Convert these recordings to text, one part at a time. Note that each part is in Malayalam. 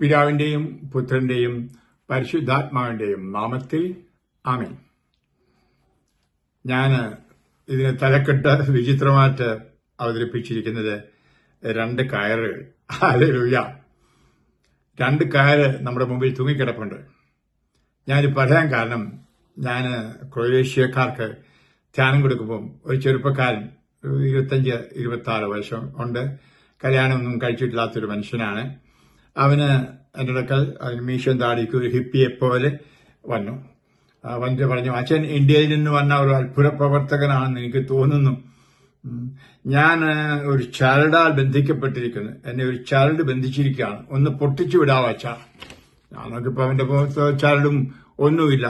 പിതാവിന്റെയും പുത്രന്റെയും പരിശുദ്ധാത്മാവിന്റെയും നാമത്തിൽ ആമേൻ. ഞാൻ ഇതിനെ തലക്കെട്ട് വിചിത്രമായിട്ട് അവതരിപ്പിച്ചിരിക്കുന്നത് രണ്ട് കയറുകൾ അല്ലേലൂയ രണ്ട് കയറ് നമ്മുടെ മുമ്പിൽ തൂങ്ങിക്കിടപ്പുണ്ട്. ഞാനിത് പറയാൻ കാരണം ഞാൻ ക്രൊയേഷ്യക്കാർക്ക് ധ്യാനം കൊടുക്കുമ്പം ഒരു ചെറുപ്പക്കാരൻ ഇരുപത്തഞ്ച് ഇരുപത്തി ആറ് വയസ്സം ഉണ്ട്. കല്യാണമൊന്നും കഴിച്ചിട്ടില്ലാത്തൊരു മനുഷ്യനാണ്. അവന് എന്റെ അടുക്കൽ മീശൻ താടിക്ക് ഒരു ഹിപ്പിയെ പോലെ വന്നു. വന്നിട്ട് പറഞ്ഞു അച്ഛൻ ഇന്ത്യയിൽ നിന്ന് വന്ന ഒരു അത്ഭുത പ്രവർത്തകനാണെന്ന് എനിക്ക് തോന്നുന്നു. ഞാൻ ഒരു ചരടാൽ ബന്ധിക്കപ്പെട്ടിരിക്കുന്നു. എന്നെ ഒരു ചരട് ബന്ധിച്ചിരിക്കുകയാണ്. ഒന്ന് പൊട്ടിച്ചു വിടാവോ അച്ഛാ? ഞങ്ങൾക്കിപ്പോ അവന്റെ ചരടും ഒന്നുമില്ല.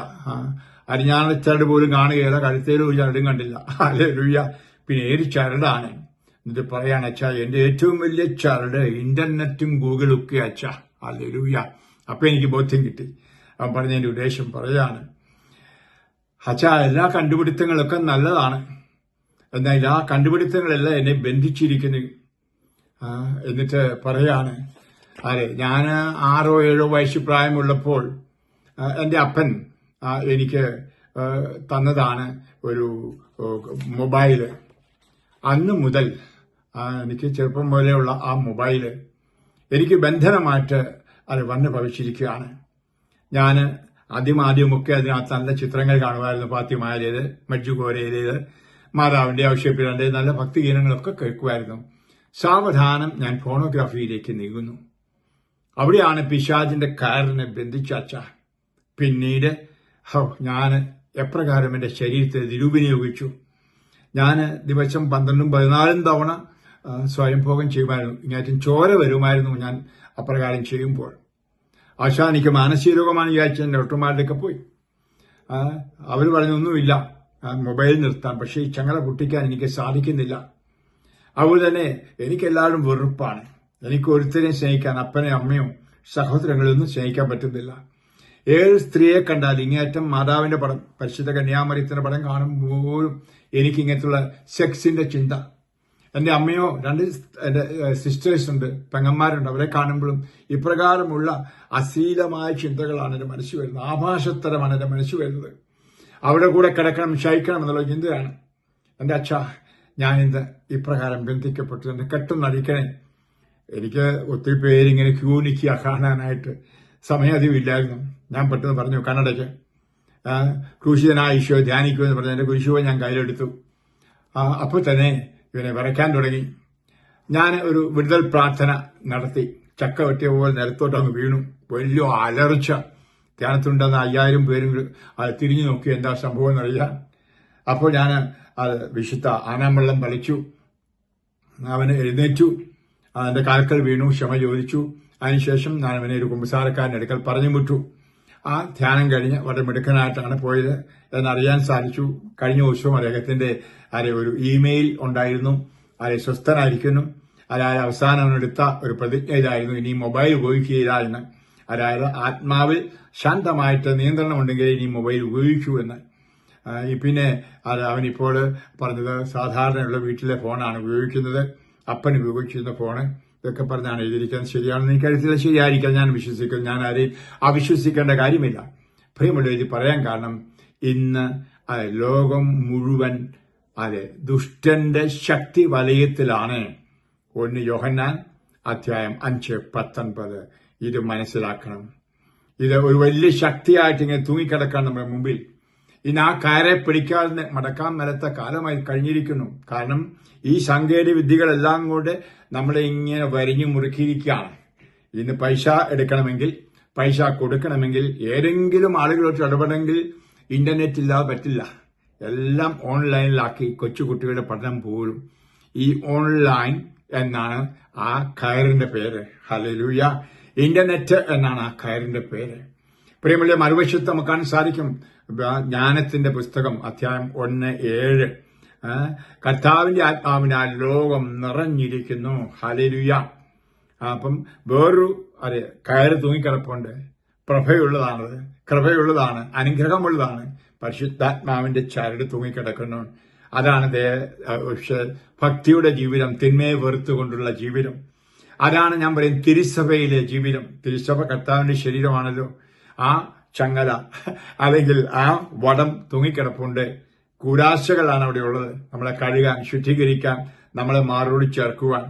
അരിഞ്ഞാണ് ചരട് പോലും കാണുകയില്ല. കഴുത്തേലും ഒരു ചരടും കണ്ടില്ല. അല്ലെ പിന്നെ ഏത് ചരടാണ്? എന്നിട്ട് പറയാണ് അച്ഛാ എന്റെ ഏറ്റവും വലിയ ചരട് ഇന്റർനെറ്റും ഗൂഗിളും ഒക്കെ അച്ഛാ. അല്ലേ ലുയ്യ അപ്പൊ എനിക്ക് ബോധ്യം കിട്ടി. അവൻ പറഞ്ഞതിന്റെ ഉദ്ദേശം പറയാണ് അച്ഛാ എല്ലാ കണ്ടുപിടുത്തങ്ങളൊക്കെ നല്ലതാണ്. എന്നാൽ ആ കണ്ടുപിടുത്തങ്ങളെല്ലാം എന്നെ ബന്ധിച്ചിരിക്കുന്നു. എന്നിട്ട് പറയാണ് അതെ ഞാൻ ആറോ ഏഴോ വയസ്സ് പ്രായമുള്ളപ്പോൾ എന്റെ അപ്പൻ എനിക്ക് തന്നതാണ് ഒരു മൊബൈൽ അന്ന് മുതൽ എനിക്ക് ചെറുപ്പം മുതലെയുള്ള ആ മൊബൈൽ എനിക്ക് ബന്ധനമായിട്ട് അത് വന്ന് ഭവിച്ചിരിക്കുകയാണ് ഞാൻ ആദ്യമാദ്യമൊക്കെ അതിനകത്ത് നല്ല ചിത്രങ്ങൾ കാണുമായിരുന്നു പാത്യമാരേത് മജ്ജുകോരയിലേത് മാതാവിന്റെ ആവശ്യപ്പെടേണ്ടത് നല്ല ഭക്തിഗീനങ്ങളൊക്കെ കേൾക്കുമായിരുന്നു. സാവധാനം ഞാൻ ഫോണോഗ്രാഫിയിലേക്ക് നീങ്ങുന്നു. അവിടെയാണ് പിശാജിന്റെ കയറിനെ ബന്ധിച്ചാച്ച. പിന്നീട് ഞാൻ എപ്രകാരം എന്റെ ശരീരത്തെ നിരൂപിനിയോഗിച്ചു ഞാൻ ദിവസം പന്ത്രണ്ടും പതിനാലും തവണ സ്വയംഭോഗം ചെയ്യുമായിരുന്നു. ഇങ്ങേറ്റം ചോര വരുമായിരുന്നു ഞാൻ അപ്രകാരം ചെയ്യുമ്പോൾ. ആശാ എനിക്ക് മാനസിക രോഗമാണ് വിചാരിച്ച എന്റെ ഡോക്ടർമാരുടെയൊക്കെ പോയി. അവർ പറഞ്ഞൊന്നുമില്ല മൊബൈൽ നിർത്താൻ പക്ഷേ ഈ ചങ്ങല പൊട്ടിക്കാൻ എനിക്ക് സാധിക്കുന്നില്ല. അതുപോലെ തന്നെ എനിക്കെല്ലാവരും വെറുപ്പാണ്. എനിക്ക് ഒരുത്തരെയും സ്നേഹിക്കാൻ അപ്പനെയും അമ്മയും സഹോദരങ്ങളൊന്നും സ്നേഹിക്കാൻ പറ്റുന്നില്ല. ഏത് സ്ത്രീയെ കണ്ടാൽ ഇങ്ങേറ്റം മാതാവിന്റെ പടം പരിശുദ്ധ കന്യാമറിയത്തിന്റെ പടം കാണുമ്പോഴും എനിക്ക് ഇങ്ങനത്തുള്ള സെക്സിന്റെ ചിന്ത എന്റെ അമ്മയോ രണ്ട് എന്റെ സിസ്റ്റേഴ്സ് ഉണ്ട് പെങ്ങന്മാരുണ്ട്. അവരെ കാണുമ്പോഴും ഇപ്രകാരമുള്ള അശീലമായ ചിന്തകളാണ് എന്റെ മനസ്സിൽ വരുന്നത്. ആഭാസത്തരമാണ് എന്റെ മനസ്സിൽ വരുന്നത്. അവിടെ കൂടെ കിടക്കണം ശയിക്കണം എന്നുള്ള ചിന്തയാണ് എന്റെ അച്ഛ. ഞാൻ ഇന്ന് ഇപ്രകാരം ബന്ധിക്കപ്പെട്ടു. എന്നെ കെട്ടുന്നടിക്കണേ എനിക്ക് ഒത്തിരി പേരിങ്ങനെ ക്യൂ നിൽക്കുക കാണാനായിട്ട് സമയം അധികം ഇല്ലായിരുന്നു ഞാൻ പെട്ടെന്ന് പറഞ്ഞു കണ്ണടയ്ക്ക്. ആ, ക്രൂശിതനായ ഈശോ ധ്യാനിക്കുമെന്ന് പറഞ്ഞു എന്റെ കുരിശുവ ഞാൻ കയ്യിലെടുത്തു. അപ്പോൾ തന്നെ ഇവനെ വിറയ്ക്കാൻ തുടങ്ങി. ഞാൻ ഒരു വിടുതൽ പ്രാർത്ഥന നടത്തി. ചക്ക വെട്ടിയ പോലെ നിലത്തോട്ട് അങ്ങ് വീണു. വലിയ അലർച്ച. ധ്യാനത്തിലുണ്ടെന്ന് അയ്യായിരം പേരും തിരിഞ്ഞു നോക്കി എന്താ സംഭവം എന്നറിയാം അപ്പോൾ ഞാൻ അത് വിശുദ്ധ ആനാമ്പള്ളം വലിച്ചു അവന് എഴുന്നേറ്റു. അവന്റെ കാൽക്കൽ വീണു. ക്ഷമ ചോദിച്ചു. അതിനുശേഷം ഞാൻ അവനെ ഒരു കുമ്പസാരക്കാരന്റെ അടുക്കൽ പറഞ്ഞു വിട്ടു. ആ ധ്യാനം കഴിഞ്ഞ് വളരെ മിടുക്കനായിട്ടാണ് പോയത് എന്നറിയാൻ സാധിച്ചു. കഴിഞ്ഞ ദിവസവും അദ്ദേഹത്തിന്റെ അരെ ഒരു ഇമെയിൽ ഉണ്ടായിരുന്നു. അരെ സ്വസ്ഥനായിരിക്കുന്നു. അതായത് അവസാനം അവനെടുത്ത ഒരു പ്രതിജ്ഞ ഇതായിരുന്നു. ഇനി മൊബൈൽ ഉപയോഗിക്കുകയില്ല എന്ന്. അതായത് ആത്മാവിൽ ശാന്തമായിട്ട് നിയന്ത്രണം ഉണ്ടെങ്കിൽ ഇനി മൊബൈൽ ഉപയോഗിക്കൂ എന്ന്. പിന്നെ അത് അവനിപ്പോൾ പറഞ്ഞത് സാധാരണയുള്ള വീട്ടിലെ ഫോണാണ് ഉപയോഗിക്കുന്നത്. അപ്പൻ ഉപയോഗിച്ചിരുന്ന ഫോണ്. ഇതൊക്കെ പറഞ്ഞാണ് എഴുതിയിരിക്കുന്നത്. ശരിയാണെന്ന് എനിക്കറിയത്തില്ല ശരിയായിരിക്കാം. ഞാൻ വിശ്വസിക്കുന്നു. ഞാൻ ആരെയും അവിശ്വസിക്കേണ്ട കാര്യമില്ല. പ്രിയമുള്ള ഇത് പറയാൻ കാരണം ഇന്ന് ലോകം മുഴുവൻ അതെ ദുഷ്ടന്റെ ശക്തി വലയത്തിലാണ്. ഒന്ന് യോഹന്നാൻ അധ്യായം അഞ്ച് പത്തൊൻപത്. ഇത് മനസ്സിലാക്കണം. ഇത് ഒരു വലിയ ശക്തിയായിട്ട് ഇങ്ങനെ തൂങ്ങിക്കിടക്കാൻ നമ്മുടെ മുമ്പിൽ. ഇന്ന് ആ കയറെ പിടിക്കാതെ മടക്കാൻ മേലത്ത കാലമായി കഴിഞ്ഞിരിക്കുന്നു. കാരണം ഈ സാങ്കേതിക വിദ്യകളെല്ലാം കൊണ്ട് നമ്മളെ ഇങ്ങനെ വരിഞ്ഞു മുറുക്കിയിരിക്കുകയാണ്. ഇന്ന് പൈസ എടുക്കണമെങ്കിൽ പൈസ കൊടുക്കണമെങ്കിൽ ഏതെങ്കിലും ആളുകളോട്ട് ഇടപെടെങ്കിൽ ഇന്റർനെറ്റ് ഇല്ലാതെ പറ്റില്ല. എല്ലാം ഓൺലൈനിലാക്കി കൊച്ചുകുട്ടികളുടെ പഠനം പോലും. ഈ ഓൺലൈൻ എന്നാണ് ആ കയറിന്റെ പേര്. ഹലലൂയ ഇന്റർനെറ്റ് എന്നാണ് ആ കയറിന്റെ പേര്. പ്രിയമുള്ള മറുവശത്ത് നമുക്ക് കാണാൻ സാധിക്കും. ജ്ഞാനത്തിന്റെ പുസ്തകം അധ്യായം ഒന്ന് ഏഴ്. കർത്താവിന്റെ ആത്മാവിനാൽ ലോകം നിറഞ്ഞിരിക്കുന്നു. ഹലരുയ അപ്പം വേറൊരു അതെ കയറ് തൂങ്ങിക്കിടപ്പുണ്ട്. പ്രഭയുള്ളതാണത് കൃപയുള്ളതാണ്. അനുഗ്രഹമുള്ളതാണ്. പരിശുദ്ധാത്മാവിന്റെ ചരട് തൂങ്ങിക്കിടക്കുന്നു. അതാണ് ഭക്തിയുടെ ജീവിതം തിന്മയെ വെറുത്തുകൊണ്ടുള്ള ജീവിതം. അതാണ് ഞാൻ പറയും തിരുസഭയിലെ ജീവിതം. തിരുസഭ കർത്താവിന്റെ ശരീരമാണല്ലോ. ആ ചങ്ങല. അല്ലെങ്കിൽ ആ വടം തൂങ്ങിക്കിടപ്പുണ്ട്. കുരാശകളാണ് അവിടെ ഉള്ളത്. നമ്മളെ കഴുകാൻ ശുദ്ധീകരിക്കാൻ നമ്മളെ മാറോട് ചേർക്കുവാൻ.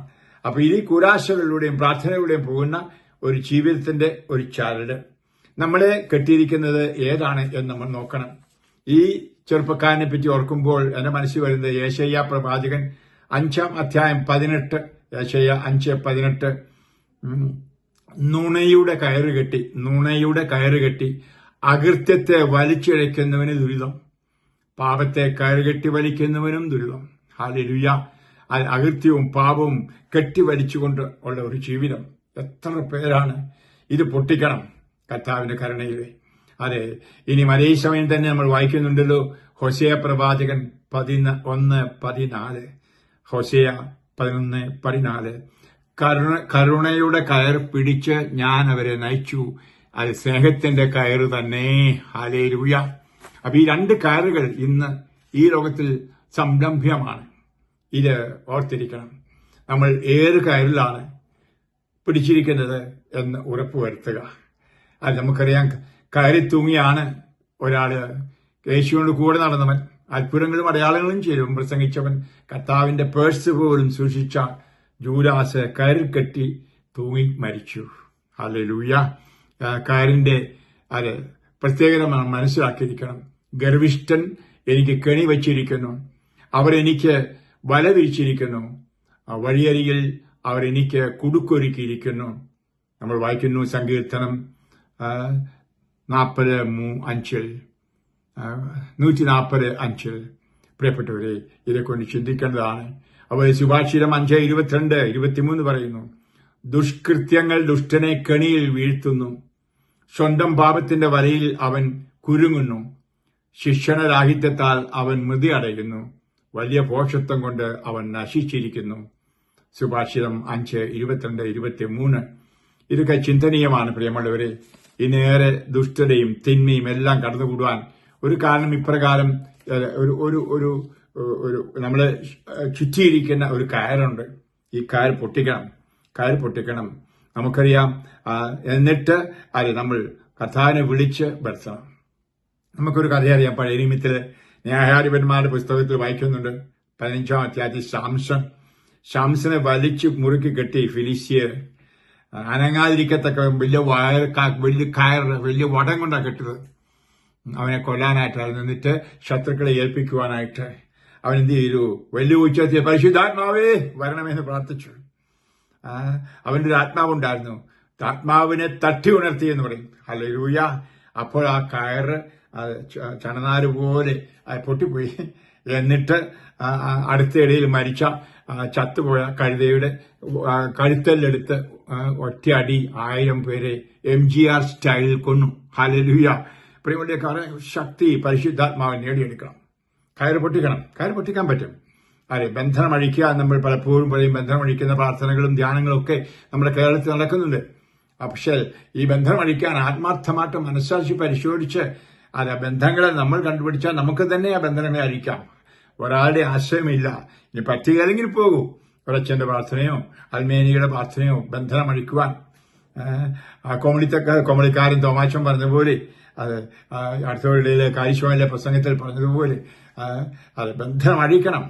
അപ്പൊ ഈ കുരാശകളിലൂടെയും പ്രാർത്ഥനയിലൂടെയും പോകുന്ന ഒരു ജീവിതത്തിന്റെ ഒരു ചരട്. നമ്മളെ കെട്ടിയിരിക്കുന്നത് ഏതാണ് എന്ന് നമ്മൾ നോക്കണം. ഈ ചെറുപ്പക്കാരനെ പറ്റി ഓർക്കുമ്പോൾ എന്റെ മനസ്സിൽ വരുന്നത് യേശയ്യ പ്രവാചകൻ അഞ്ചാം അധ്യായം പതിനെട്ട് യേശയ്യ അഞ്ച് പതിനെട്ട്. നുണയുടെ കയറ് കെട്ടി നുണയുടെ കയറ് കെട്ടി. അകൃത്യത്തെ വലിച്ചിഴയ്ക്കുന്നവന് ദുരിതം. പാപത്തെ കയറുകെട്ടി വലിക്കുന്നവനും ദുരിതം. ഹാലിലുയ്യ അകൃത്യവും പാപവും കെട്ടിവലിച്ചുകൊണ്ട് ഉള്ള ഒരു ജീവിതം. എത്ര പേരാണ് ഇത് പൊട്ടിക്കണം കർത്താവിന്റെ കരുണയിൽ അതെ ഇനി മലയ സമയം തന്നെ നമ്മൾ വായിക്കുന്നുണ്ടല്ലോ ഹൊസയ പ്രവാചകൻ പതിന ഒന്ന് പതിനാല്. ഹൊസയ പതിനൊന്ന് പതിനാല്. കരുണ കരുണയുടെ കയർ പിടിച്ച് ഞാൻ അവരെ നയിച്ചു. അത് സ്നേഹത്തിന്റെ കയറ് തന്നെ. ഹാലേലൂയ അപ്പൊ ഈ രണ്ട് കയറുകൾ ഇന്ന് ഈ ലോകത്തിൽ സംരംഭ്യമാണ്. ഇത് ഓർത്തിരിക്കണം. നമ്മൾ ഏത് കയറിലാണ് പിടിച്ചിരിക്കുന്നത് എന്ന് ഉറപ്പുവരുത്തുക. അത് നമുക്കറിയാം കയറി തൂങ്ങിയാണ് ഒരാൾ. യേശുവിനോട് കൂടെ നടന്നവൻ അത്ഭുതങ്ങളും അടയാളങ്ങളും ചെയ്യും പ്രസംഗിച്ചവൻ കർത്താവിന്റെ പേഴ്സ് പോലും സൂക്ഷിച്ച ജൂരാസ് കയറിൽ കെട്ടി തൂങ്ങി മരിച്ചു. അല്ലെ ആ, കയറിന്റെ അത് പ്രത്യേകത മനസ്സിലാക്കിയിരിക്കണം. ഗർവിഷ്ഠൻ എനിക്ക് കെണി വച്ചിരിക്കുന്നു. അവരെനിക്ക് വല വിരിച്ചിരിക്കുന്നു. വഴിയരികിൽ അവരെനിക്ക് കുടുക്കൊരുക്കിയിരിക്കുന്നു. നമ്മൾ വായിക്കുന്നു സങ്കീർത്തനം നാൽപ്പത് മൂ അഞ്ചിൽ. നൂറ്റി നാൽപ്പത് അഞ്ചിൽ. പ്രിയപ്പെട്ടവരെ ഇതേക്കൊണ്ട് ചിന്തിക്കേണ്ടതാണ്. അവർ സുഭാഷിതം അഞ്ച് ഇരുപത്തിരണ്ട് ഇരുപത്തിമൂന്ന് പറയുന്നു ദുഷ്കൃത്യങ്ങൾ ദുഷ്ടനെ കെണിയിൽ വീഴ്ത്തുന്നു. സ്വന്തം പാപത്തിന്റെ വലയിൽ അവൻ കുരുങ്ങുന്നു. ശിക്ഷണരാഹിത്യത്താൽ അവൻ മൃതി അടയുന്നു. വലിയ പോഷത്വം കൊണ്ട് അവൻ നശിച്ചിരിക്കുന്നു. സുഭാഷിതം അഞ്ച് ഇരുപത്തിരണ്ട് ഇരുപത്തി മൂന്ന് ഇതൊക്കെ ചിന്തനീയമാണ് പ്രിയമുള്ളവരെ. ഇന്നേറെ ദുഷ്ടതയും തിന്മയും എല്ലാം കടന്നുകൂടുവാൻ ഒരു കാരണം ഇപ്രകാരം ഒരു ഒരു ഒരു ഒരു നമ്മളെ ചുറ്റിയിരിക്കുന്ന ഒരു കയറുണ്ട്. ഈ കയർ പൊട്ടിക്കണം. കയർ പൊട്ടിക്കണം. നമുക്കറിയാം എന്നിട്ട് അത് നമ്മൾ കഥാനെ വിളിച്ച് വരുത്തണം. നമുക്കൊരു കഥ അറിയാം. പഴയ നിമിത്തിൽ ന്യായാധിപന്മാരുടെ പുസ്തകത്തിൽ വായിക്കുന്നുണ്ട്. പതിനഞ്ചാം അധ്യായത്തിൽ ശാംസൺ ശാംസനെ വലിച്ചു മുറുക്കി കെട്ടി ഫിലിസ്യർ അനങ്ങാതിരിക്കത്തക്ക വലിയ വയർ വലിയ കയർ വലിയ വടം കൊണ്ടാണ് കെട്ടത് അവനെ കൊല്ലാനായിട്ടായിരുന്നു. എന്നിട്ട് ശത്രുക്കളെ ഏൽപ്പിക്കുവാനായിട്ട് അവൻ എന്ത് ചെയ്തു? വലിയ ഉച്ചത്തിൽ പരിശുദ്ധാത്മാവേ വരണമെന്ന് പ്രാർത്ഥിച്ചു. ആ, അവന്റെ ഒരു ആത്മാവുണ്ടായിരുന്നു. ആത്മാവിനെ തട്ടി ഉണർത്തി എന്ന് പറയും. ഹല്ലേലൂയ. അപ്പോൾ ആ കയറ് ചണനാര് പോലെ പൊട്ടിപ്പോയി. എന്നിട്ട് ആ, ആ അടുത്ത ഇടയിൽ മരിച്ച ചത്തുപോയ കഴുതയുടെ കഴുത്തല്ലെടുത്ത് ഒറ്റയടി ആയിരം പേരെ എം ജി ആർ സ്റ്റൈലിൽ കൊന്നു. ഹലലുയ പ്രിയമുള്ള കാരണം ശക്തി പരിശുദ്ധാത്മാവ് നേടിയെടുക്കണം. കയറ് പൊട്ടിക്കണം. കയറ് പൊട്ടിക്കാൻ പറ്റും. അതെ ബന്ധനം അഴിക്കുക നമ്മൾ പലപ്പോഴും പറയും. ബന്ധനം അഴിക്കുന്ന പ്രാർത്ഥനകളും ധ്യാനങ്ങളും ഒക്കെ നമ്മുടെ കേരളത്തിൽ നടക്കുന്നുണ്ട്. പക്ഷേ ഈ ബന്ധം അഴിക്കാൻ ആത്മാർത്ഥമായിട്ട് മനസ്സാക്ഷി പരിശോധിച്ച് അത് ബന്ധങ്ങളെ നമ്മൾ കണ്ടുപിടിച്ചാൽ നമുക്ക് തന്നെ ആ ബന്ധനങ്ങളെ അഴിക്കാം ഒരാളുടെ ആശയമില്ല ഇനി പറ്റുകയില്ലെങ്കിൽ പോകൂ. ഒരച്ഛന്റെ പ്രാർത്ഥനയോ അൽമേനിയുടെ പ്രാർത്ഥനയോ ബന്ധനം അഴിക്കുവാൻ ആ കോമളിത്തക്ക കോമളിക്കാരൻ തോമാച്ചൻ പറഞ്ഞതുപോലെ അത് അടുത്ത അടുത്തവരുടെ കാരിശോയിലെ പ്രസംഗത്തിൽ പറഞ്ഞതുപോലെ അത് ബന്ധനം അഴിക്കണം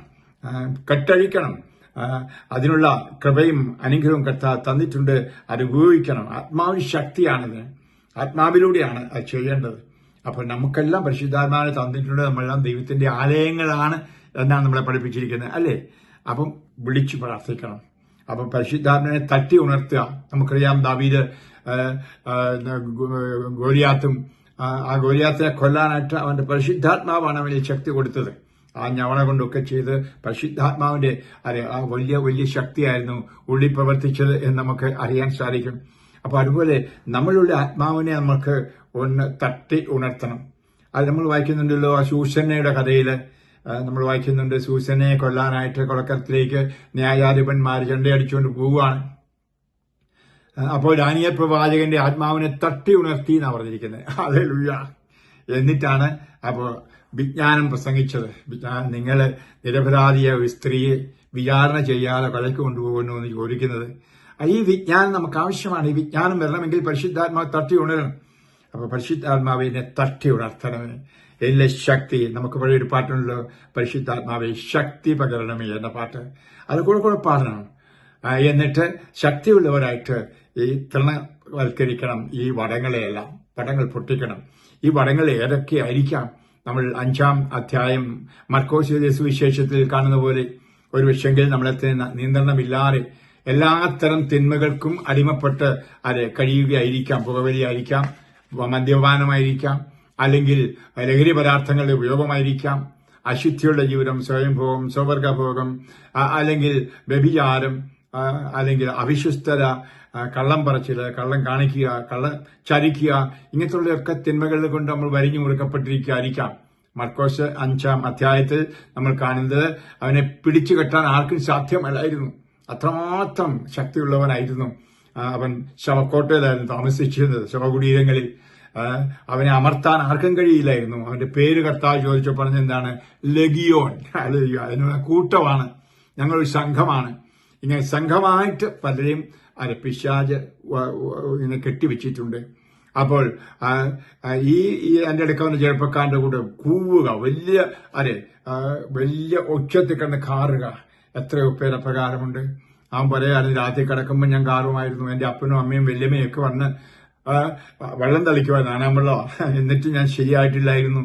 കെട്ടഴിക്കണം. അതിനുള്ള കൃപയും അനുഗ്രഹവും കർത്ത തന്നിട്ടുണ്ട്. അനുഭവിക്കണം ആത്മാവിന് ശക്തിയാണിത്. ആത്മാവിലൂടെയാണ് അത് ചെയ്യേണ്ടത്. അപ്പോൾ നമുക്കെല്ലാം പരിശുദ്ധാത്മാവിനെ തന്നിട്ടുണ്ട്. നമ്മളെല്ലാം ദൈവത്തിന്റെ ആലയങ്ങളാണ് എന്നാണ് നമ്മളെ പഠിപ്പിച്ചിരിക്കുന്നത്. അല്ലേ? അപ്പം വിളിച്ചു പ്രാർത്ഥിക്കണം. അപ്പം പരിശുദ്ധാത്മനെ തട്ടി ഉണർത്തുക. നമുക്കറിയാം ദാവീദ് ഗോലിയാത്തും ആ ഗോലിയാത്തിനെ കൊല്ലാനായിട്ട് അവന്റെ പരിശുദ്ധാത്മാവാണ് അവന് ശക്തി കൊടുത്തത്. ആ ഞവണ കൊണ്ടൊക്കെ ചെയ്ത് പരിശുദ്ധാത്മാവിന്റെ ആ വലിയ വലിയ ശക്തിയായിരുന്നു ഉള്ളി പ്രവർത്തിച്ചത് എന്ന് നമുക്ക് അറിയാൻ സാധിക്കും. അപ്പൊ അതുപോലെ നമ്മളുടെ ആത്മാവിനെ നമുക്ക് ഒന്ന് തട്ടി ഉണർത്തണം. അത് നമ്മൾ വായിക്കുന്നുണ്ടല്ലോ ആ സൂസനയുടെ കഥയിൽ നമ്മൾ വായിക്കുന്നുണ്ട് സൂസനെ കൊല്ലാനായിട്ട് കൊളക്കത്തിലേക്ക് ന്യായാധിപന്മാർ ചെണ്ടയടിച്ചുകൊണ്ട് പോവുകയാണ്. അപ്പോൾ രാനിയ പ്രവാചകന്റെ ആത്മാവിനെ തട്ടി ഉണർത്തി എന്നാണ് പറഞ്ഞിരിക്കുന്നത്. അതെ എന്നിട്ടാണ് അപ്പോൾ വിജ്ഞാനം പ്രസംഗിച്ചത്. വിജ്ഞാനം നിങ്ങൾ നിരപരാധിയെ ഒരു സ്ത്രീയെ വിചാരണ ചെയ്യാതെ കൊലയ്ക്ക് കൊണ്ടുപോകുന്നു എന്ന് ചോദിക്കുന്നത്. ഈ വിജ്ഞാനം നമുക്ക് ആവശ്യമാണ് ഈ വിജ്ഞാനം വരണമെങ്കിൽ പരിശുദ്ധാത്മാവ് തട്ടി ഉണരണം. അപ്പൊ പരിശുദ്ധാത്മാവ് എന്നെ തട്ടി ഉണർത്തണമേ എന്നെ ശക്തി നമുക്ക് പഴയ ഒരു പാട്ടുണ്ടല്ലോ പരിശുദ്ധാത്മാവെ ശക്തി പകരണമേ എന്ന പാട്ട്. അത് കൂടെ കൂടെ പാടണം. എന്നിട്ട് ശക്തിയുള്ളവരായിട്ട് ഈ തൃണവൽക്കരിക്കണം. ഈ വടങ്ങളെയെല്ലാം വടങ്ങൾ പൊട്ടിക്കണം. ഈ വടങ്ങൾ ഏതൊക്കെ ആയിരിക്കാം? നമ്മൾ അഞ്ചാം അധ്യായം മർക്കോസിയുടെ സുവിശേഷത്തിൽ കാണുന്ന പോലെ ഒരു പക്ഷെങ്കിൽ നമ്മളെ നിയന്ത്രണമില്ലാതെ എല്ലാത്തരം തിന്മകൾക്കും അടിമപ്പെട്ട് അത് കഴിയുകയായിരിക്കാം പുകവലിയായിരിക്കാം മദ്യപാനമായിരിക്കാം അല്ലെങ്കിൽ ലഹരി പദാർത്ഥങ്ങളുടെ ഉപയോഗമായിരിക്കാം അശുദ്ധിയുള്ള ജീവിതം സ്വയംഭോഗം സ്വവർഗഭോഗം അല്ലെങ്കിൽ വ്യഭിചാരം അല്ലെങ്കിൽ അവിശ്വസ്തത കള്ളം പറച്ചിൽ കള്ളം കാണിക്കുക കള്ള ചരിക്കുക ഇങ്ങനത്തെയുള്ളൊക്കെ തിന്മകൾ കൊണ്ട് നമ്മൾ വരിഞ്ഞു മുറുക്കപ്പെട്ടിരിക്കുകയായിരിക്കാം. മർക്കോസ് അഞ്ചാം അധ്യായത്തിൽ നമ്മൾ കാണുന്നത് അവനെ പിടിച്ചു കെട്ടാൻ ആർക്കും സാധ്യമല്ലായിരുന്നു. അത്രമാത്രം ശക്തിയുള്ളവനായിരുന്നു. അവൻ ശവക്കോട്ടയിലായിരുന്നു താമസിച്ചിരുന്നത് ശവകുടീരങ്ങളിൽ. അവനെ അമർത്താൻ ആർക്കും കഴിയില്ലായിരുന്നു. അവന്റെ പേര് കർത്താവ് ചോദിച്ചു പറഞ്ഞെന്താണ്? ഹല്ലേലൂയ. അതിനുള്ള കൂട്ടമാണ്. ഞങ്ങളൊരു സംഘമാണ്. ഇങ്ങനെ സംഘമായിട്ട് പലരെയും അത് പിശാജ് ഇങ്ങനെ കെട്ടിവെച്ചിട്ടുണ്ട്. അപ്പോൾ ഈ എന്റെ അടുക്കാവുന്ന ചെറുപ്പക്കാരന്റെ കൂടെ കൂവുക വലിയ അരെ വലിയ ഒച്ചത്തിൽ കണ്ട് കാറുക. എത്രയോ പേരെ പ്രകാരമുണ്ട് അവൻ പറയാറ് രാത്രി കിടക്കുമ്പോൾ ഞാൻ കാറുമായിരുന്നു. എന്റെ അപ്പനും അമ്മയും വല്യമ്മയും ഒക്കെ വന്ന് വെള്ളം തളിക്കുമായിരുന്നു നാനാം വെള്ളം എന്നിട്ട് ഞാൻ ശരിയായിട്ടില്ലായിരുന്നു.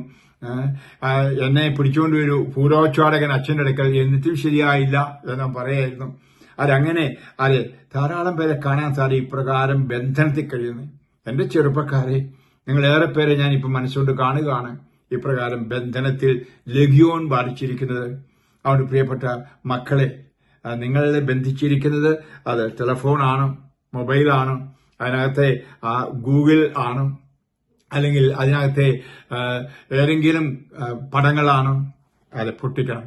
എന്നെ പിടിച്ചുകൊണ്ട് ഒരു പൂരോച്ചാടകൻ അച്ഛന്റെ അടുക്കൽ. എന്നിട്ടും ശരിയായില്ല എന്ന് പറയായിരുന്നു. അതങ്ങനെ അതെ ധാരാളം പേരെ കാണാൻ സാധിക്കും. ഇപ്രകാരം ബന്ധനത്തിൽ കഴിയുന്നു. എന്റെ ചെറുപ്പക്കാരെ നിങ്ങൾ ഏറെ പേരെ ഞാൻ ഇപ്പൊ മനസ്സുകൊണ്ട് കാണുകയാണ്. ഇപ്രകാരം ബന്ധനത്തിൽ ലഘ്യോൻ ബാധിച്ചിരിക്കുന്നത്. അവരുടെ പ്രിയപ്പെട്ട മക്കളെ നിങ്ങളെ ബന്ധിച്ചിരിക്കുന്നത് അത് ടെലഫോണാണ് മൊബൈലാണ് അതിനകത്തെ ഗൂഗിൾ ആണ് അല്ലെങ്കിൽ അതിനകത്തെ ഏതെങ്കിലും പടങ്ങളാണ് അത് പൊട്ടിക്കണം.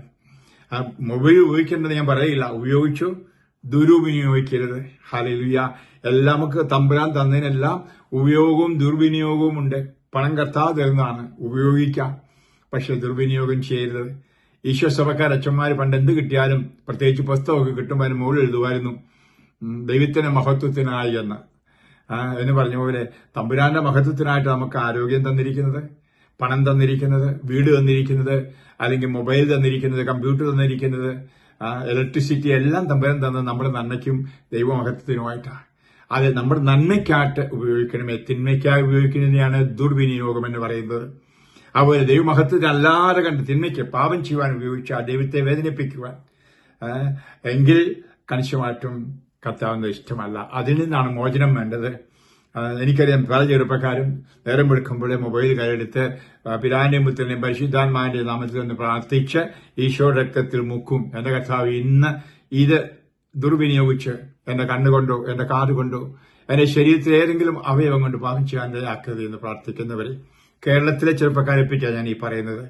മൊബൈൽ ഉപയോഗിക്കേണ്ടത് ഞാൻ പറയില്ല. ഉപയോഗിച്ചു ദുരുപയോഗിക്കരുത് ഹലിലുയ എല്ലാം നമുക്ക് തമ്പുരാൻ തന്നതിനെല്ലാം ഉപയോഗവും ദുർവിനിയോഗവും ഉണ്ട്. പണം കർത്താവ് തരുന്നതാണ്. ഉപയോഗിക്കാം. പക്ഷെ ദുർവിനിയോഗം ചെയ്യരുത്. ഈശോ സഭക്കാർ അച്ഛന്മാർ പണ്ട് എന്ത് കിട്ടിയാലും പ്രത്യേകിച്ച് പുസ്തകമൊക്കെ കിട്ടുമ്പോൾ അതിന് മുകളിൽ എഴുതുമായിരുന്നു. ദൈവത്തിന്റെ മഹത്വത്തിനായി എന്ന്. എന്ന് പറഞ്ഞ പോലെ തമ്പുരാന്റെ മഹത്വത്തിനായിട്ട് നമുക്ക് ആരോഗ്യം തന്നിരിക്കുന്നത് പണം തന്നിരിക്കുന്നത് വീട് തന്നിരിക്കുന്നത് അല്ലെങ്കിൽ മൊബൈൽ തന്നിരിക്കുന്നത് കമ്പ്യൂട്ടർ തന്നിരിക്കുന്നത് ഇലക്ട്രിസിറ്റി എല്ലാം തമ്പുരാൻ തന്നത് നമ്മുടെ നന്മയ്ക്കും ദൈവമഹത്വത്തിനുമായിട്ടാണ്. അത് നമ്മുടെ നന്മയ്ക്കായിട്ട് ഉപയോഗിക്കണമേ തിന്മയ്ക്കായി ഉപയോഗിക്കുന്നതിനെയാണ് ദുർവിനിയോഗം എന്ന് പറയുന്നത്. അതുപോലെ ദൈവമഹത്വത്തെ അല്ലാതെ കണ്ട് തിന്മയ്ക്ക് പാപം ചെയ്യുവാൻ ഉപയോഗിച്ച ദൈവത്തെ വേദനിപ്പിക്കുവാൻ എങ്കിൽ കണിശമായിട്ടും കത്താവുന്നത് ഇഷ്ടമല്ല. അതിൽ നിന്നാണ് മോചനം വേണ്ടത്. എനിക്കറിയാം പല ചെറുപ്പക്കാരും നേരം വെളുക്കുമ്പോഴേ മൊബൈൽ കയ്യെടുത്ത് ആ, പിതാവിന്റെയും പുത്രന്റെയും പരിശുദ്ധാത്മാവിന്റെ നാമത്തിൽ നിന്ന് പ്രാർത്ഥിച്ച് ഈശോ രക്തത്തിൽ മുക്കും. എന്റെ കർത്താവ് ഇന്ന് ഇത് ദുർവിനിയോഗിച്ച് എന്റെ കണ്ണുകൊണ്ടോ എന്റെ കാതുകൊണ്ടോ എന്റെ ശരീരത്തിൽ ഏതെങ്കിലും അവയവം കൊണ്ട് പാപം ചെയ്യാൻ ഇടയാക്കരുത് എന്ന് പ്രാർത്ഥിക്കുന്നവരെ കേരളത്തിലെ ചെറുപ്പക്കാരെ പറ്റിയാണ് ഞാൻ ഈ പറയുന്നത്.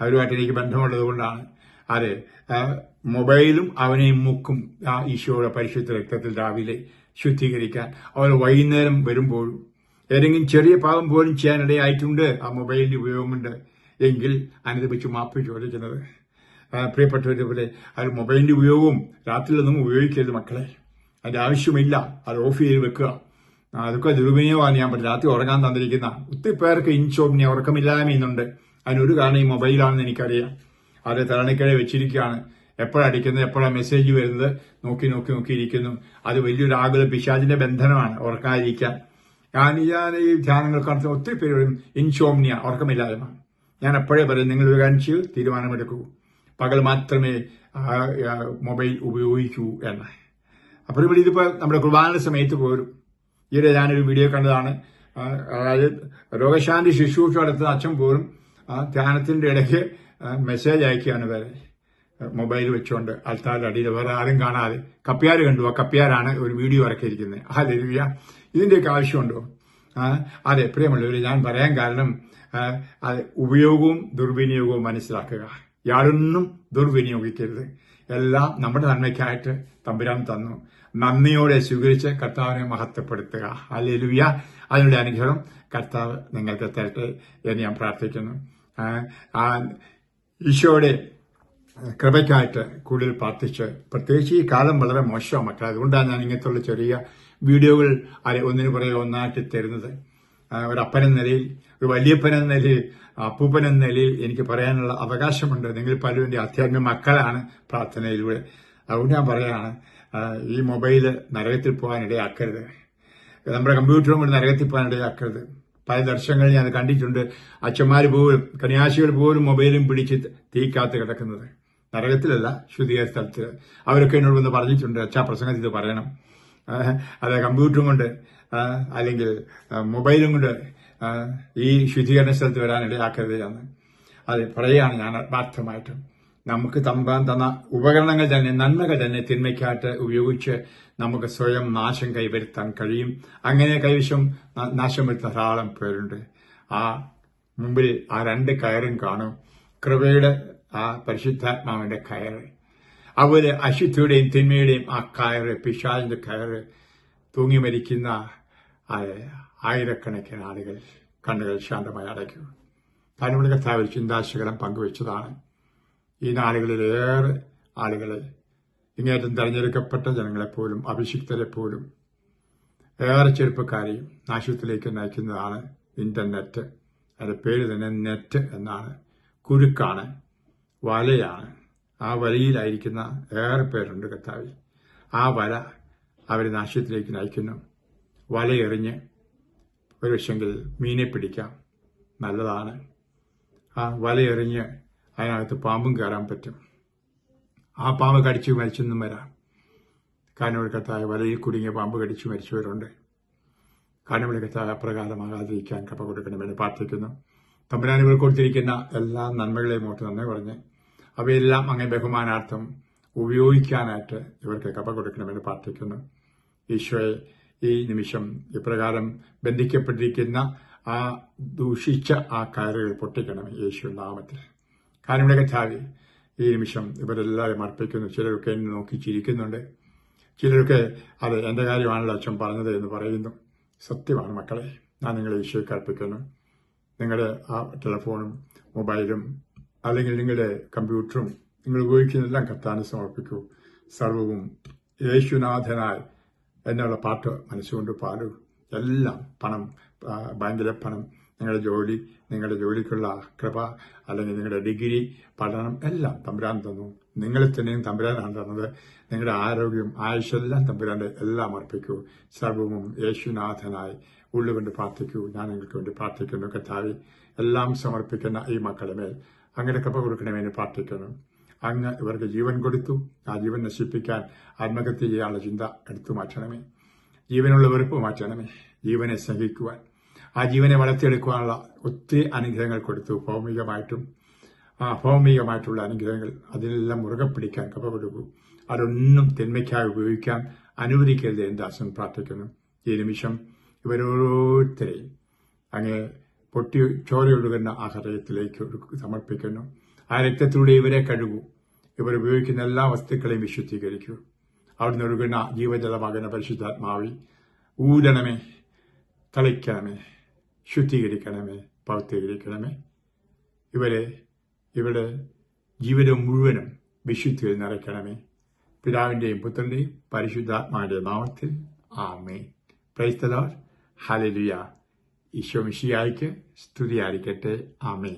അവരുമായിട്ട് എനിക്ക് ബന്ധമുള്ളത് കൊണ്ടാണ്. അതെ മൊബൈലും അവനെയും മുക്കും ആ ഈശോയുടെ പരിശുദ്ധ രക്തത്തിൽ രാവിലെ ശുദ്ധീകരിക്കാൻ. അവർ വൈകുന്നേരം വരുമ്പോഴും ഏതെങ്കിലും ചെറിയ പാപം പോലും ചെയ്യാനിടയായിട്ടുണ്ട്. ആ മൊബൈലിന്റെ ഉപയോഗമുണ്ട്. എങ്കിൽ അനുദപിച്ച് മാപ്പ് ചോദിക്കുന്നത്. പ്രിയപ്പെട്ടവരെ അത് മൊബൈലിന്റെ ഉപയോഗവും രാത്രിയിലൊന്നും ഉപയോഗിക്കരുത് മക്കളെ. അതിന്റെ ആവശ്യമില്ല. അത് ഓഫ് ചെയ്ത് വെക്കുക. അതൊക്കെ ദുർവിനിയോഗമാണ് ഞാൻ പറഞ്ഞത് രാത്രി ഉറങ്ങാൻ തന്നിരിക്കുന്ന ഒത്തിരി പേർക്ക് ഇൻഷോപ്പിനെ ഉറക്കമില്ലായ്മ ഇന്നുണ്ട് അതിനൊരു കാരണം ഈ മൊബൈലാണെന്ന് എനിക്കറിയാം. അത് തലണിക്കഴ വെച്ചിരിക്കുകയാണ്. എപ്പോഴാണ് അടിക്കുന്നത് എപ്പോഴാണ് മെസ്സേജ് വരുന്നത് നോക്കി നോക്കി നോക്കിയിരിക്കുന്നു അത് വലിയൊരു ആകുല പിശാചിന്റെ ബന്ധനമാണ് ഉറക്കാതിരിക്കാൻ ഞാൻ ഞാൻ ഈ ധ്യാനങ്ങൾ കാണുന്ന ഒത്തിരി പേര് വരും ഇൻഷോമിനിയ ഉറക്കമില്ലായ്മ. ഞാൻ എപ്പോഴേ പറയും നിങ്ങൾ ഒരു കാര്യം തീരുമാനമെടുക്കൂ. പകൽ മാത്രമേ മൊബൈൽ ഉപയോഗിക്കൂ എന്ന്. അപ്പോൾ ഇവിടെ ഇതിപ്പോൾ നമ്മുടെ കുർബാനയുടെ സമയത്ത് പോരും ഈയിടെ ഞാനൊരു വീഡിയോ കണ്ടതാണ്. അതായത് രോഗശാന്തി ശുശ്രൂഷ നടത്തുന്ന അച്ഛൻ പോലും ആ ധ്യാനത്തിന്റെ ഇടയ്ക്ക് മെസ്സേജ് അയക്കുകയാണ് വരെ മൊബൈൽ വെച്ചുകൊണ്ട് ആൾക്കാരുടെ അടിയിൽ വേറെ ആരും കാണാതെ. കപ്പ്യാർ കണ്ടു ആ കപ്പ്യാരാണ് ഒരു വീഡിയോ ഇറക്കിയിരിക്കുന്നത് ഹല്ലേലൂയ ഇതിന്റെയൊക്കെ ആവശ്യമുണ്ടോ? ആ, അതെ പ്രിയമുള്ളവർ ഞാൻ പറയാൻ കാരണം ആ, അത് ഉപയോഗവും ദുർവിനിയോഗവും മനസ്സിലാക്കുക. യാതൊന്നും ദുർവിനിയോഗിക്കരുത്. എല്ലാം നമ്മുടെ നന്മയ്ക്കായിട്ട് തമ്പുരാൻ തന്നു. നന്ദിയോടെ സ്വീകരിച്ച് കർത്താവിനെ മഹത്വപ്പെടുത്തുക. അല്ലെലുയ അതിനുള്ള അനുഗ്രഹം കർത്താവ് നിങ്ങൾക്ക് തരട്ടെ എന്ന് ഞാൻ പ്രാർത്ഥിക്കുന്നു. ആ, ആ ഈശോയുടെ കൃപയ്ക്കായിട്ട് കൂടുതൽ പ്രാർത്ഥിച്ച്. പ്രത്യേകിച്ച് ഈ കാലം വളരെ മോശമാണ് മക്കളെ. അതുകൊണ്ടാണ് ഞാൻ ഇങ്ങനത്തുള്ള ചെറിയ വീഡിയോകൾ ഒന്നിനു പുറകെ ഒന്നാക്കി തരുന്നത്. ഒരപ്പൻ ഒരു അപ്പനെന്ന നിലയിൽ ഒരു വലിയപ്പൻ എന്ന നിലയിൽ അപ്പൂപ്പൻ എന്ന നിലയിൽ എനിക്ക് പറയാനുള്ള അവകാശമുണ്ട്. നിങ്ങൾ പലരും എന്റെ ആധ്യാത്മിക മക്കളാണ് പ്രാർത്ഥനയിലൂടെ. അതുകൊണ്ട് ഞാൻ പറയുകയാണ് ഈ മൊബൈൽ നരകത്തിൽ പോകാൻ ഇടയാക്കരുത്. നമ്മുടെ കമ്പ്യൂട്ടറും കൂടി നരകത്തിൽ പോകാൻ ഇടയാക്കരുത്. പല ദർശനങ്ങളിൽ ഞാൻ കണ്ടിട്ടുണ്ട്. അച്ഛന്മാർ പോലും കന്യാസികൾ പോലും മൊബൈലും പിടിച്ച് തീക്കാത്ത് കിടക്കുന്നത്. നരകത്തിലല്ല ശുദ്ധിയായ സ്ഥലത്ത് അവരൊക്കെ എന്നോട് വന്ന് പറഞ്ഞിട്ടുണ്ട് അച്ഛാ പ്രസംഗത്തിൽ ഇത് പറയണം. അത് കമ്പ്യൂട്ടറും കൊണ്ട് അല്ലെങ്കിൽ മൊബൈലും കൊണ്ട് ഈ ശുദ്ധീകരണ സ്ഥലത്ത് വരാനിടയാക്കരുത് എന്ന് അത് പറയുകയാണ് ഞാൻ ആത്മാർത്ഥമായിട്ടും. നമുക്ക് തമ്പാൻ തന്ന ഉപകരണങ്ങൾ തന്നെ നന്മകൾ തന്നെ തിന്മയ്ക്കായിട്ട് ഉപയോഗിച്ച് നമുക്ക് സ്വയം നാശം കൈവരുത്താൻ കഴിയും. അങ്ങനെ കൈവശം നാശം വരുത്തുന്ന ധാരാളം പേരുണ്ട്. ആ മുമ്പിൽ ആ രണ്ട് കയറും കാണും. കൃപയുടെ ആ പരിശുദ്ധാത്മാവിന്റെ കയറ്. അതുപോലെ അശുദ്ധിയുടെയും തിന്മയുടെയും ആ കയറ് പിശാലിന്റെ കയറ് തൂങ്ങി മരിക്കുന്ന ആയിരക്കണക്കിന് ആളുകൾ കണ്ണുകൾ ശാന്തമായി അടയ്ക്കും താനുവിടെ കർത്താവ് ചിന്താശകലം പങ്കുവച്ചതാണ്. ഈ നാളുകളിലേറെ ആളുകളെ ഇങ്ങേറ്റം തെരഞ്ഞെടുക്കപ്പെട്ട ജനങ്ങളെപ്പോലും അഭിഷിക്തരെപ്പോലും ഏറെ ചെറുപ്പക്കാരെയും നാശത്തിലേക്ക് നയിക്കുന്നതാണ് ഇന്റർനെറ്റ് അതിന്റെ പേര് തന്നെ നെറ്റ് എന്നാണ്. കുരുക്കാണ്. വലയാണ് ആ വലയിലായിരിക്കുന്ന ഏറെ പേരുണ്ട് കർത്താവിൽ ആ വല അവരെ നാശത്തിലേക്ക് നയിക്കുന്നു. വലയെറിഞ്ഞ് ഒരു പക്ഷെങ്കിൽ മീനെ പിടിക്കാം. നല്ലതാണ്. ആ വലയെറിഞ്ഞ് അതിനകത്ത് പാമ്പും കയറാൻ പറ്റും. ആ പാമ്പ് കടിച്ചു മരിച്ചെന്നും വരാം. കാനവിളക്കത്തായ വലയിൽ കുടുങ്ങിയ പാമ്പ് കടിച്ചു മരിച്ചവരുണ്ട്. കാനവിളക്കത്തായ അപ്രകാരമാകാതിരിക്കാൻ കപ്പ കൊടുക്കണമെന്ന് പ്രാർത്ഥിക്കുന്നു. തമ്പുരാനുകൾ കൊടുത്തിരിക്കുന്ന എല്ലാ നന്മകളെയും ഓർത്ത് നന്ദി പറഞ്ഞ് അവയെല്ലാം അങ്ങനെ ബഹുമാനാർത്ഥം ഉപയോഗിക്കാനായിട്ട് ഇവർക്ക് കപ്പ കൊടുക്കണമെന്ന് പ്രാർത്ഥിക്കുന്നു. ഈശോയെ ഈ നിമിഷം ഇപ്രകാരം ബന്ധിക്കപ്പെട്ടിരിക്കുന്ന ആ ദൂഷിച്ച ആ കയറുകൾ പൊട്ടിക്കണം യേശു നാമത്തിൽ. കാനവിടെ കഥാവി ഈ നിമിഷം ഇവരെല്ലാവരും അർപ്പിക്കുന്നു. ചിലരൊക്കെ എന്നെ നോക്കി ചിരിക്കുന്നുണ്ട്. ചിലരൊക്കെ അത് എന്റെ കാര്യമാണല്ലോ അച്ഛൻ പറഞ്ഞത് എന്ന് പറയുന്നു. സത്യമാണ് മക്കളെ ഞാൻ നിങ്ങളെ ഈശോയ്ക്ക് അർപ്പിക്കുന്നു. നിങ്ങളുടെ ആ ടെലഫോണും മൊബൈലും അല്ലെങ്കിൽ നിങ്ങളുടെ കമ്പ്യൂട്ടറും നിങ്ങൾ ഉപയോഗിക്കുന്നതെല്ലാം കർത്താന് സമർപ്പിക്കൂ. സർവവും യേശുനാഥനായി എന്നുള്ള പാട്ട് മനസ്സുകൊണ്ട് പാടൂ. എല്ലാം പണം ഭയങ്കര പണം. നിങ്ങളുടെ ജോലി നിങ്ങളുടെ ജോലിക്കുള്ള കൃപ അല്ലെങ്കിൽ നിങ്ങളുടെ ഡിഗ്രി പഠനം എല്ലാം തമ്പുരാൻ തന്നു. നിങ്ങളെ തന്നെയും തമ്പുരാനാണ് തന്നത്. നിങ്ങളുടെ ആരോഗ്യം ആയുഷെല്ലാം തമ്പുരാന്റെ എല്ലാം അർപ്പിക്കൂ. സർവവും യേശുനാഥനായി ഉള്ളുകൊണ്ട് പ്രാർത്ഥിക്കൂ. ഞാൻ നിങ്ങൾക്ക് വേണ്ടി പ്രാർത്ഥിക്കുന്നു. കഥാവി എല്ലാം സമർപ്പിക്കുന്ന ഈ മക്കളുടെ മേൽ അങ്ങനെ കൃപ കൊടുക്കണമെന്ന് പ്രാർത്ഥിക്കുന്നു അങ്ങ് ഇവർക്ക് ജീവൻ കൊടുത്തു. ആ ജീവൻ നശിപ്പിക്കാൻ ആത്മഹത്യ ചെയ്യാനുള്ള ചിന്ത എടുത്തു മാറ്റണമേ. ജീവനുള്ള വെറുപ്പ് മാറ്റണമേ. ജീവനെ സഹിക്കുവാൻ. ആ ജീവനെ വളർത്തിയെടുക്കുവാനുള്ള ഒത്തിരി അനുഗ്രഹങ്ങൾ കൊടുത്തു. ഭൗമികമായിട്ടും ആ ഭൗമികമായിട്ടുള്ള അനുഗ്രഹങ്ങൾ അതിനെല്ലാം മുറുകെ പിടിക്കാൻ കപ്പ കൊടുക്കൂ. അതൊന്നും തിന്മയ്ക്കായി ഉപയോഗിക്കാൻ അനുവദിക്കരുത് എന്ന് ദാസൻ പ്രാർത്ഥിക്കുന്നു. ഈ നിമിഷം ഇവരോരോരുത്തരെയും അങ്ങ് പൊട്ടി ചോരയൊഴുകുന്ന ആ ഹൃദയത്തിലേക്ക് സമർപ്പിക്കുന്നു. ആ രക്തത്തിലൂടെ ഇവരെ കഴുകൂ. ഇവർ ഉപയോഗിക്കുന്ന എല്ലാ വസ്തുക്കളെയും വിശുദ്ധീകരിക്കൂ. അവിടുന്ന് ഒഴുകുന്ന ജീവജലമാകുന്ന പരിശുദ്ധാത്മാവി ഊരണമേ തളിക്കണമേ ശുദ്ധീകരിക്കണമേ പൗത്രീകരിക്കണമേ ഇവരെ ഇവരുടെ ജീവിതം മുഴുവനും വിശുദ്ധിയിൽ നിറയ്ക്കണമേ. പിതാവിന്റെയും പുത്രന്റെയും പരിശുദ്ധാത്മാവിന്റെ നാമത്തിൽ ആമേ പ്രൈസ്തലോർ ഹലലുയ ഈശോ മിഷിയായിക്ക് സ്തുതിയായിരിക്കട്ടെ. ആമേ